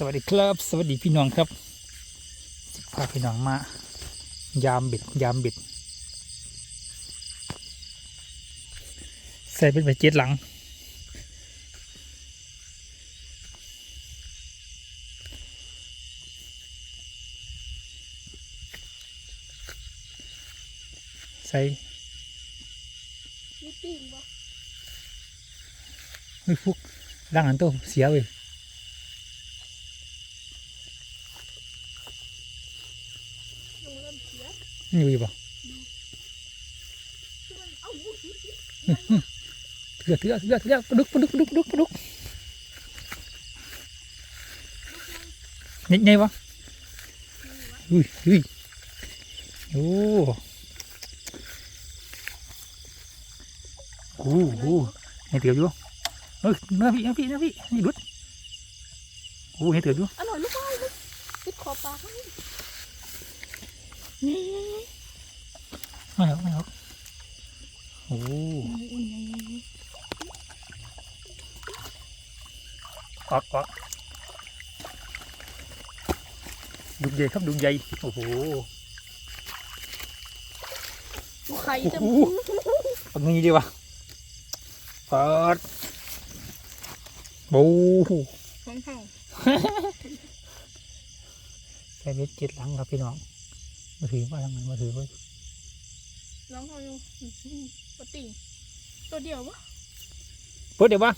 สวัสดีครับ สวัสดีพี่น้องครับสิพาพี่น้องมา ยามบิด ยามบิด ใส่เป็นใบเจ็ดหลัง ใส่มีปีนบ่เฮ้ยฟุกร่างอันโตเสียเว้ ยมันเริ่มเสียนี่อยู่ป่ะคือมันเถื่อเถื่อเถื่อเถื่อปลาดุกปลาดุกปลาดุกปลาดุกปลาดุกนี่ไงวะอุ้ยอุ้ยโอ้โอ้โหให้เถื่ออยู่เอ้ยเนื้อพี่เนื้อพี่เนื้อพี่นี่ดุดโอ้ให้เถื่ออยู่อร่อยลูกไม้ลูกติดขอบปากให้นี่ ไม่เอาไม่เอาโอ้อออกออกดุกใหญ่ครับดุกใหญ่โอ้โหไข่จะโอ้โหปังงี้ดีวะเปิดบูของเห่าใส่เบ็ดเจ็ดหลังครับพี่น้อง มาถือว่าทำไมมาถือไว้น้องเห่าอยู่ปติงตัวเดียววะเปิดเดี๋ยวบ้า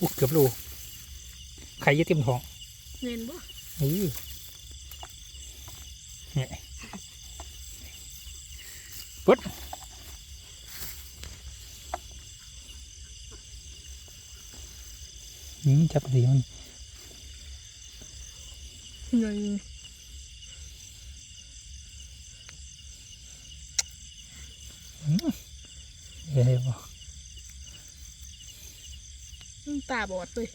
อุ๊ยเกือบโลไข่จะเต็มท้องเงินบ่เออเนี่ยปึ๊ด จับสีมันเงินเฮ้ยบ่ตาบอดเลย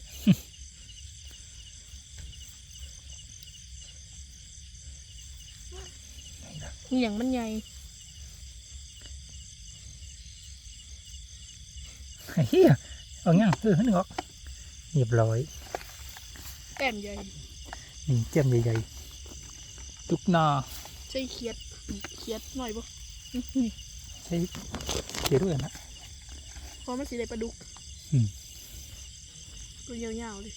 เหนียงมันใหญ่เฮียเอางั้งเออนึกออก เรียบร้อยแต้มใหญ่นี่เจ้มใหญ่ๆทุกหนาใช่เขียดเขียดหน่อยบ่นี่ใช้เกี่ยวด้วยนะเพราะมันสีได้ปลาดุกอืมตัวยาวๆเลย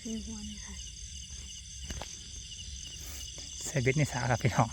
ให้หัวนี่ค่ะใส่เบ็ดในสาครับพี่น้อง